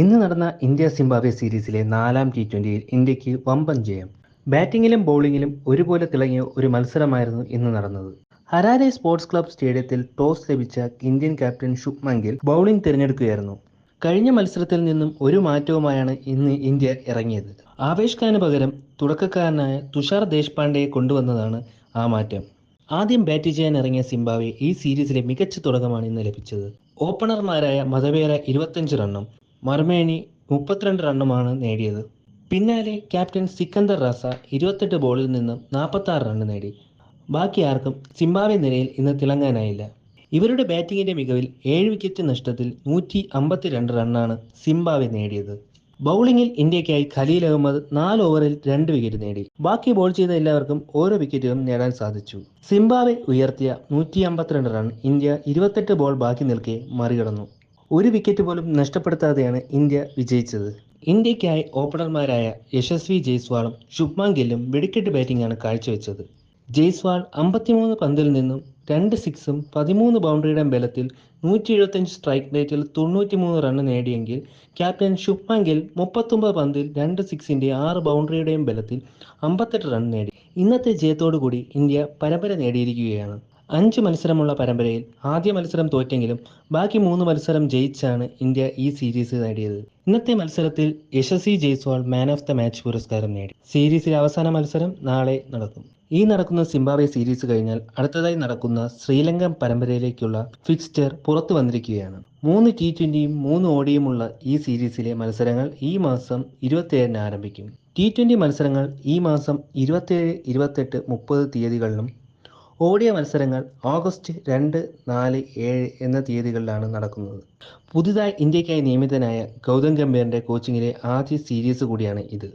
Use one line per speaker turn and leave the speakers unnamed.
ഇന്ന് നടന്ന India Zimbabwe സീരീസിലെ നാലാം ടി ട്വന്റിയിൽ ഇന്ത്യയ്ക്ക് വമ്പൻ ജയം. ബാറ്റിംഗിലും ബൗളിങ്ങിലും ഒരുപോലെ തിളങ്ങിയ ഒരു മത്സരമായിരുന്നു ഇന്ന് നടന്നത്. ഹരാരെ സ്പോർട്സ് ക്ലബ് സ്റ്റേഡിയത്തിൽ ടോസ് ലഭിച്ച Indian captain Shubman Gill bowling തിരഞ്ഞെടുക്കുകയായിരുന്നു. കഴിഞ്ഞ മത്സരത്തിൽ നിന്നും ഒരു മാറ്റവുമായാണ് ഇന്ന് ഇന്ത്യ ഇറങ്ങിയത്. ആവേശ് ഖാന് പകരം തുടക്കക്കാരനായ തുഷാർ ദേശ്പാണ്ഡെയെ കൊണ്ടുവന്നതാണ് ആ മാറ്റം. ആദ്യം ബാറ്റ് ചെയ്യാൻ ഇറങ്ങിയ സിംബാബ്വെ ഈ സീരീസിലെ മികച്ച തുടക്കമാണ് ഇന്ന് ലഭിച്ചത്. ഓപ്പണർമാരായ മതവേര ഇരുപത്തഞ്ച് റണ്ണും മർമേനി മുപ്പത്തിരണ്ട് റണ്ണുമാണ് നേടിയത്. പിന്നാലെ ക്യാപ്റ്റൻ സിക്കന്ദർ റസ ഇരുപത്തെട്ട് ബോളിൽ നിന്നും നാൽപ്പത്തി ആറ് റണ്ണ് നേടി. ബാക്കി ആർക്കും സിംബാബ്വെ നിരയിൽ ഇന്ന് തിളങ്ങാനായില്ല. ഇവരുടെ ബാറ്റിങ്ങിന്റെ മികവിൽ ഏഴ് വിക്കറ്റ് നഷ്ടത്തിൽ നൂറ്റി അമ്പത്തിരണ്ട് റണ്ണാണ് സിംബാബ്വെ നേടിയത്. ബൗളിംഗിൽ ഇന്ത്യക്കായി ഖലീൽ അഹമ്മദ് നാല് ഓവറിൽ രണ്ട് വിക്കറ്റ് നേടി. ബാക്കി ബോൾ ചെയ്ത എല്ലാവർക്കും ഓരോ വിക്കറ്റുകളും നേടാൻ സാധിച്ചു. സിംബാബ്വെ ഉയർത്തിയ നൂറ്റി അമ്പത്തിരണ്ട് റൺ ഇന്ത്യ ഇരുപത്തെട്ട് ബോൾ ബാക്കി നിൽക്കെ മറികടന്നു. ഒരു വിക്കറ്റ് പോലും നഷ്ടപ്പെടുത്താതെയാണ് ഇന്ത്യ വിജയിച്ചത്. ഇന്ത്യക്കായി ഓപ്പണർമാരായ യശസ്വി ജയ്സ്വാളും ശുഭ്മാൻ ഗില്ലും വെടിക്കെട്ട് ബാറ്റിംഗാണ് കാഴ്ചവെച്ചത്. ജയ്സ്വാൾ അമ്പത്തിമൂന്ന് പന്തിൽ നിന്നും രണ്ട് സിക്സും പതിമൂന്ന് ബൗണ്ടറിയുടെ ബലത്തിൽ നൂറ്റി എഴുപത്തഞ്ച് സ്ട്രൈക്ക് റേറ്റിൽ തൊണ്ണൂറ്റിമൂന്ന് റണ്ണ് നേടിയെങ്കിൽ ക്യാപ്റ്റൻ ശുഭ്മാൻ ഗിൽ മുപ്പത്തൊമ്പത് പന്തിൽ രണ്ട് സിക്സിന്റെ ആറ് ബൗണ്ടറിയുടെയും ബലത്തിൽ അമ്പത്തെട്ട് റൺ നേടി. ഇന്നത്തെ ജയത്തോടുകൂടി ഇന്ത്യ പരമ്പര നേടിയിരിക്കുകയാണ്. അഞ്ച് മത്സരമുള്ള പരമ്പരയിൽ ആദ്യ മത്സരം തോറ്റെങ്കിലും ബാക്കി മൂന്ന് മത്സരം ജയിച്ചാണ് ഇന്ത്യ ഈ സീരീസ് നേടിയത്. ഇന്നത്തെ മത്സരത്തിൽ Yashasvi Jaiswal man of the match പുരസ്കാരം നേടി. സീരീസിലെ അവസാന മത്സരം നാളെ നടക്കും. ഈ നടക്കുന്ന സിംബാബ്വെ സീരീസ് കഴിഞ്ഞാൽ അടുത്തതായി നടക്കുന്ന ശ്രീലങ്കൻ പരമ്പരയിലേക്കുള്ള ഫിക്സ്ചർ പുറത്തു വന്നിരിക്കുകയാണ്. മൂന്ന് ടി ട്വന്റിയും മൂന്ന് ഓടിയുമുള്ള ഈ സീരീസിലെ മത്സരങ്ങൾ ഈ മാസം ഇരുപത്തിയേഴിന് ആരംഭിക്കും. ടി ട്വന്റി മത്സരങ്ങൾ ഈ മാസം ഇരുപത്തിയേഴ് ഇരുപത്തെട്ട് മുപ്പത് തീയതികളിലും ഓടിയ മത്സരങ്ങൾ ഓഗസ്റ്റ് രണ്ട് നാല് ഏഴ് എന്ന തീയതികളിലാണ് നടക്കുന്നത്. പുതുതായി ഇന്ത്യക്കായി നിയമിതനായ ഗൗതം ഗംഭീറിന്റെ കോച്ചിങ്ങിലെ ആദ്യ സീരീസ് കൂടിയാണ് ഇത്.